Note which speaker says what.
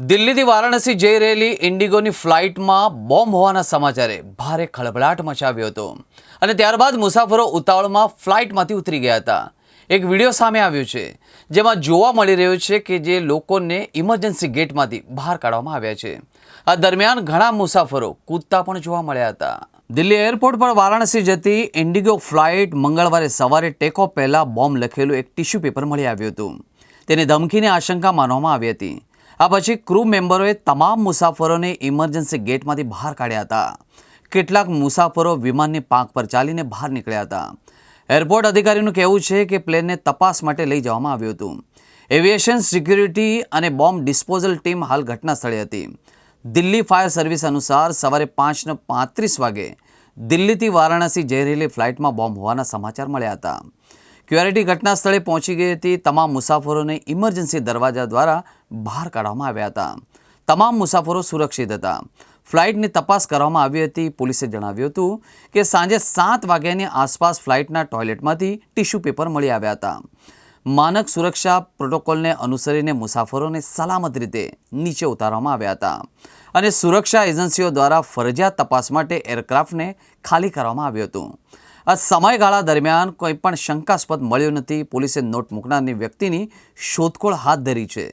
Speaker 1: દિલ્હીથી વારાણસી જઈ રહેલી ઇન્ડિગોની ફ્લાઇટમાં બોમ્બ હોવાના સમાચારે ભારે ખળભળાટ મચાવ્યો હતો. અને ત્યારબાદ મુસાફરો ઉતાવળમાં ફ્લાઇટમાંથી ઉતરી ગયા હતા. એક વીડિયો સામે આવ્યો છે, જેમાં જોવા મળી રહ્યો છે કે જે લોકોને ઇમરજન્સી ગેટમાંથી બહાર કાઢવામાં આવ્યા છે. આ દરમિયાન ઘણા મુસાફરો કૂદતા પણ જોવા મળ્યા હતા. દિલ્હી એરપોર્ટ પર વારાણસી જતી ઇન્ડિગો ફ્લાઇટ મંગળવારે સવારે ટેકઓફ પહેલાં બોમ્બ લખેલું એક ટિશ્યુ પેપર મળી આવ્યું હતું. તેને ધમકીની આશંકા માનવામાં આવી હતી. આ પછી ક્રૂ મેમ્બરોએ તમામ મુસાફરોને ઇમરજન્સી ગેટમાંથી બહાર કાઢ્યા હતા. કેટલાક મુસાફરો વિમાનની પાંખ પર ચાલીને બહાર નીકળ્યા હતા. એરપોર્ટ અધિકારીનું કહેવું છે કે પ્લેનને તપાસ માટે લઈ જવામાં આવ્યું હતું. એવિએશન સિક્યુરિટી અને બોમ્બ ડિસ્પોઝલ ટીમ હાલ ઘટના સ્થળે હતી. દિલ્હી ફાયર સર્વિસ અનુસાર સવારે પાંચને પાંત્રીસ વાગે દિલ્હીથી વારાણસી જઈ રહેલી ફ્લાઇટમાં બોમ્બ હોવાના સમાચાર મળ્યા હતા. ક્યુઆરિટી ઘટના સ્થળે પહોંચી ગઈ હતી. તમામ મુસાફરોને ઇમરજન્સી દરવાજા દ્વારા બહાર કાઢવામાં આવ્યા હતા. તમામ મુસાફરો સુરક્ષિત હતા. ફ્લાઇટની તપાસ કરવામાં આવી હતી. પોલીસે જણાવ્યું હતું કે સાંજે સાત વાગ્યાની આસપાસ ફ્લાઇટના ટોયલેટમાંથી ટિશ્યુ પેપર મળી આવ્યા હતા. માનક સુરક્ષા પ્રોટોકોલને અનુસરીને મુસાફરોને સલામત રીતે નીચે ઉતારવામાં આવ્યા હતા અને સુરક્ષા એજન્સીઓ દ્વારા ફરજિયાત તપાસ માટે એરક્રાફ્ટને ખાલી કરવામાં આવ્યું હતું. આ સમયગાળા દરમિયાન કોઈ પણ શંકાસ્પદ મળ્યો નથી. પોલીસે નોટ મૂકનારની વ્યક્તિની શોધખોળ હાથ ધરી છે.